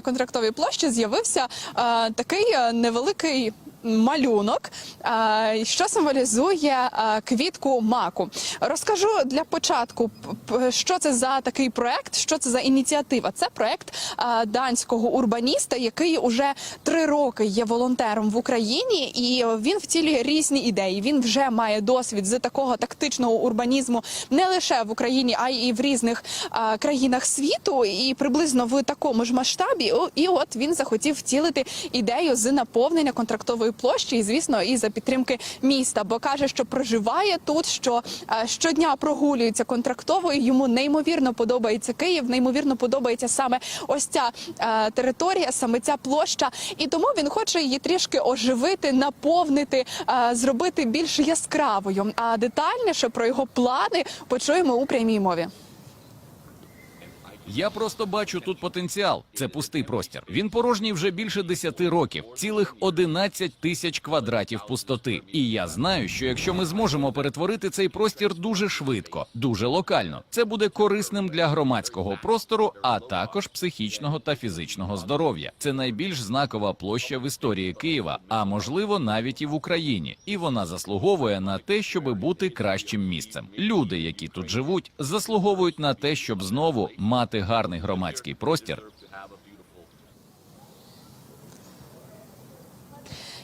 контрактовій площі з'явився е, такий е, невеликий. Малюнок, що символізує квітку маку. Розкажу для початку, що це за такий проект, що це за ініціатива. Це проект данського урбаніста, який уже три роки є волонтером в Україні, і він втілює різні ідеї. Він вже має досвід з такого тактичного урбанізму не лише в Україні, а й в різних країнах світу, і приблизно в такому ж масштабі. І от він захотів втілити ідею з наповнення контрактової площі, і звісно, і за підтримки міста, бо каже, що проживає тут, що е, щодня прогулюється контрактовою. Йому неймовірно подобається Київ, неймовірно подобається саме ось ця е, територія, саме ця площа. І тому він хоче її трішки оживити, наповнити, е, зробити більш яскравою. А детальніше про його плани почуємо у прямій мові. Я просто бачу тут потенціал. Це пустий простір. Він порожній вже більше 10 років, цілих 11 тисяч квадратів пустоти. І я знаю, що якщо ми зможемо перетворити цей простір дуже швидко, дуже локально, це буде корисним для громадського простору, а також психічного та фізичного здоров'я. Це найбільш знакова площа в історії Києва, а можливо навіть і в Україні. І вона заслуговує на те, щоб бути кращим місцем. Люди, які тут живуть, заслуговують на те, щоб знову мати гарний громадський простір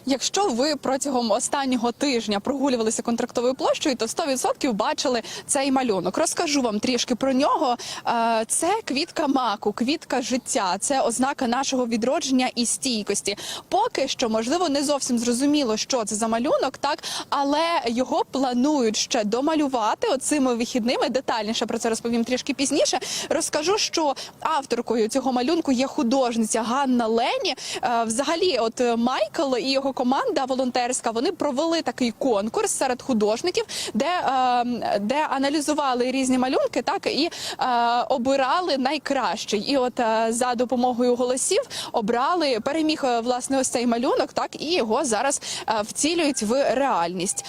Якщо ви протягом останнього тижня прогулювалися контрактовою площею, то 100% бачили цей малюнок. Розкажу вам трішки про нього. Е, Це квітка маку, квітка життя. Це ознака нашого відродження і стійкості. Поки що, можливо, не зовсім зрозуміло, що це за малюнок, так але його планують ще домалювати оцими вихідними. Детальніше про це розповім трішки пізніше. Розкажу, що авторкою цього малюнку є художниця Ганна Лені. Е, Взагалі, от е, Майкл і його команда волонтерська вони провели такий конкурс серед художників, де, е, де аналізували різні малюнки, так і е, обирали найкращий. І от е, за допомогою голосів обрали переміг власне ось цей малюнок, так і його зараз втілюють в реальність.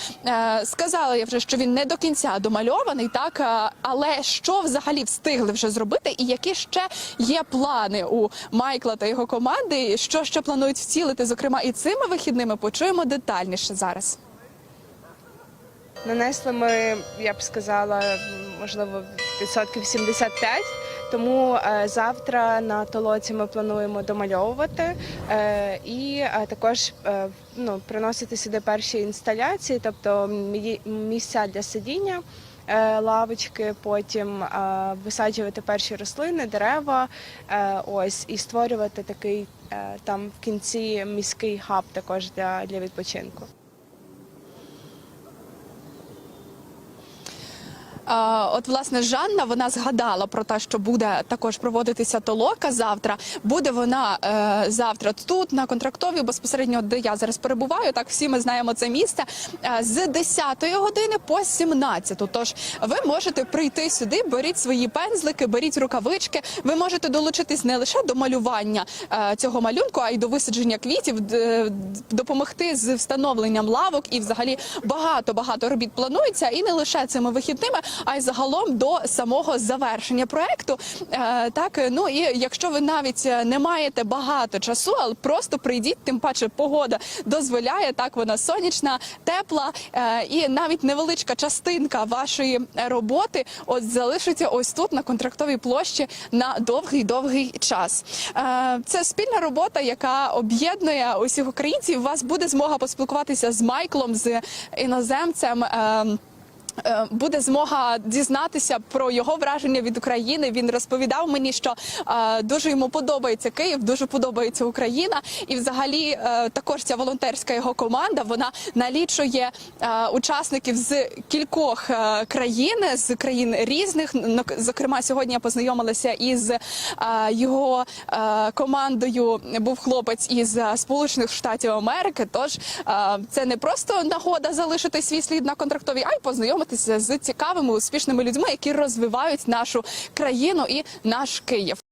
Сказала я вже, що він не до кінця домальований, так але що взагалі встигли вже зробити, і які ще є плани у Майкла та його команди, що ще планують втілити, зокрема і цими вихідними, почуємо детальніше зараз. Нанесли ми, я б сказала, можливо, відсотків 75. Тому е, завтра на толоці ми плануємо домальовувати е, і е, також ну, приносити сюди перші інсталяції, тобто мі- місця для сидіння. Е, Лавочки, потім е, висаджувати перші рослини, дерева, е, ось і створювати такий там в кінці міський хаб також для, для відпочинку. От власне Жанна вона згадала про те, що буде також проводитися толока завтра. Буде вона е, завтра тут на контрактовій, безпосередньо де я зараз перебуваю. Так всі ми знаємо це місце е, з 10 години по 17. Тож ви можете прийти сюди, беріть свої пензлики, беріть рукавички. Ви можете долучитись не лише до малювання е, цього малюнку, а й до висадження квітів, допомогти з встановленням лавок і взагалі багато багато робіт планується, і не лише цими вихідними, а й загалом до самого завершення проекту. Е, так ну і якщо ви навіть е, не маєте багато часу, але просто прийдіть, тим паче погода дозволяє. Так вона сонячна, тепла, е, і навіть невеличка частинка вашої роботи от залишиться ось тут на контрактовій площі на довгий довгий час. Це спільна робота, яка об'єднує усіх українців. У вас буде змога поспілкуватися з Майклом, з іноземцем. Е, Буде змога дізнатися про його враження від України. Він розповідав мені, що е, дуже йому подобається Київ, дуже подобається Україна, і взагалі е, також ця волонтерська його команда вона налічує учасників з кількох країн, з країн різних. Ну, Зокрема, сьогодні я познайомилася із його командою. Був хлопець із Сполучених Штатів Америки. Тож це не просто нагода залишити свій слід на контрактовій, а й познайомитися з цікавими успішними людьми, які розвивають нашу країну і наш Київ.